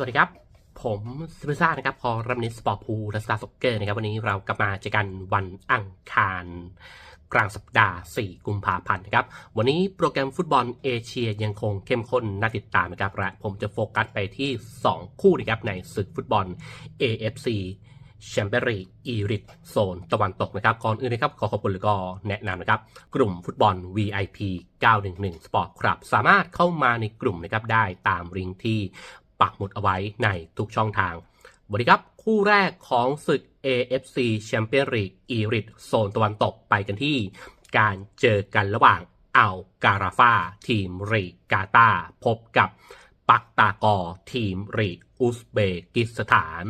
วัสดีครับ ผมซิมซ่านะครับพอรัมนิสสปอร์ตพูลและสตาร์สกเกอร์นะครับ วันนี้เรากลับมาเจอกันวันอังคาร กลางสัปดาห์ 4 กุมภาพันธ์นะครับ วันนี้โปรแกรมฟุตบอลเอเชียยังคงเข้มข้นน่าติดตามนะครับและผมจะโฟกัสไปที่ 2 คู่นะครับในศึกฟุตบอล AFC แชมเปี้ยนลีกอีริทโซนตะวันตกนะครับก่อนอื่นนะครับ ขอขอบคุณแล้วก็แนะนำนะครับ กลุ่มฟุตบอล VIP 911 Sport ครับ สามารถเข้ามาในกลุ่มนะครับได้ตามลิงก์ที่ ปักหมุดเอาไว้ในทุกช่องทางสวัสดีครับคู่แรกของศึก AFC แชมเปี้ยนลีกอีริทโซนตะวันตกไปกันที่ การเจอกันระหว่างอัลการาฟาทีมรีกาตาพบกับปักตากอทีมรีอุซเบกิสถาน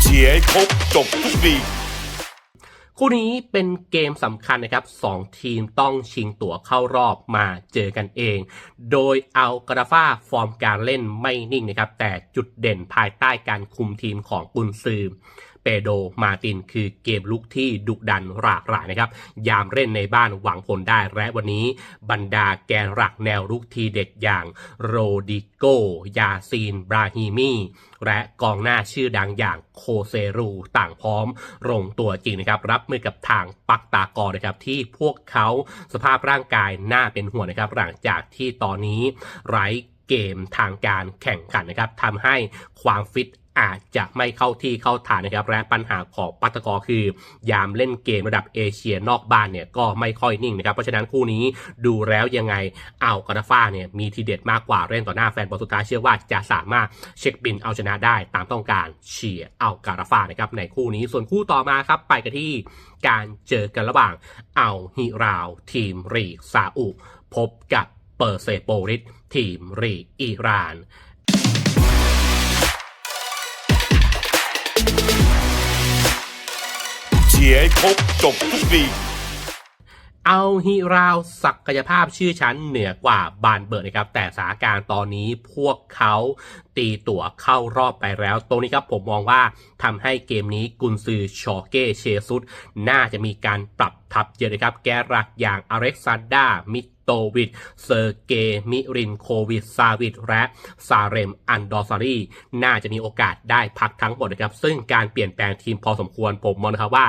เชียร์ครบจบทุกลีก คู่นี้เป็นเกมสำคัญนะครับ 2 ทีมต้องชิงตั๋วเข้ารอบมาเจอกันเอง โดยเอากราฟาฟอร์มการเล่นไม่นิ่งนะครับ แต่จุดเด่นภายใต้การคุมทีมของกุนซือ เปโดมาติน คือเกมลุกที่ดุดันหลากหลายนะครับ ยามเล่นในบ้านหวังผลได้และวันนี้บรรดาแกนหลักแนวลุกทีเด็ดอย่างโรดิโก ยาซีน บราฮิมีและกองหน้าชื่อดังอย่างโคเซรูต่างพร้อมลงตัวจริงนะครับ รับมือกับทางปักตากอนะครับ ที่พวกเขาสภาพร่างกายน่าเป็นห่วงนะครับ หลังจากที่ตอนนี้ไร้เกมทางการแข่งขันนะครับทำให้ความฟิต อาจจะไม่เข้าที่เข้าทางนะครับและปัญหาของปัตตกอคือ ยามเล่นเกมระดับเอเชียนอกบ้านเนี่ยก็ไม่ค่อยนิ่งนะครับเพราะฉะนั้นคู่นี้ดูแล้วยังไงเอากราฟาเนี่ยมีทีเด็ดมากกว่าเล่นต่อหน้าแฟนบอลสุดท้ายเชื่อว่าจะสามารถเช็คบินเอาชนะได้ตามต้องการเชียร์เอาการาฟานะครับในคู่นี้ส่วนคู่ต่อมาครับไปกันที่การเจอกันระหว่างเอาฮิราว ทีมรีซาอุพบกับเปอร์เซโปริสทีมรีอิหร่าน เชียร์ให้ครบจบทุกลีกเอาฮิราวศักยภาพชื่อชั้นเหนือกว่าบานเบิร์ดนะครับ แต่สถานการณ์ตอนนี้พวกเขาตีตั๋วเข้ารอบไปแล้ว ตรงนี้ครับผมมองว่าทำให้เกมนี้กุนซือชอเก้เชซุด น่าจะมีการปรับทับเยอะนะครับ แกรักอย่างอเล็กซานดามิ โตวิดเซอร์เกมิรินโควิดซาวิดและซาเรม อันดอร์ซารีน่าจะมีโอกาสได้พักทั้งหมดนะครับ ซึ่งการเปลี่ยนแปลงทีมพอสมควรผมมองนะครับว่า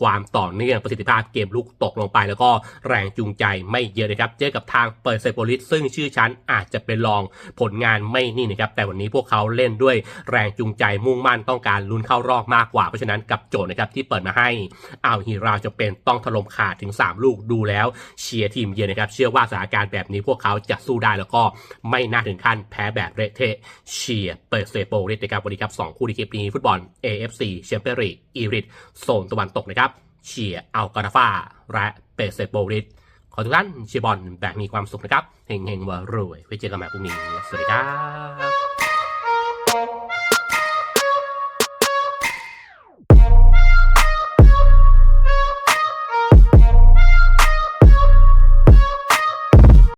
ความต่อเนื่องประสิทธิภาพเกมลุกตกลงไป แล้วก็แรงจูงใจไม่เยอะนะครับเจอกับทางเปิดเซโปลิสซึ่งชื่อชั้นอาจจะเป็นรองผลงานไม่นี่นะครับแต่วันนี้พวกเขาเล่นด้วยแรงจูงใจมุ่งมั่นต้องการลุ้นเข้ารอบมากกว่าเพราะฉะนั้นกับโจทย์นะครับที่เปิดมาให้อัลฮิราจะเป็นต้องถล่มขาดถึง 3 ลูกดูแล้วเชียร์ทีมเยือนนะครับเชื่อว่าสถานการณ์แบบนี้พวกเขาจะสู้ได้แล้วก็ไม่น่าถึงขั้นแพ้แบบเละเทะเชียร์เปิดเซโปลิสนะครับวันนี้ครับสองคู่ในคลิปนี้ฟุตบอล AFC แชมเปี้ยนลีกอีริทโซนตะวันตกนะครับ เชียร์อัลกาดาฟาและเปเซโปริสขอทุกท่านเชียร์บอลแบบมีความสุขนะครับเฮงเฮงวรวยไว้เจอกันใหม่พรุ่งนี้ สวัสดีครับ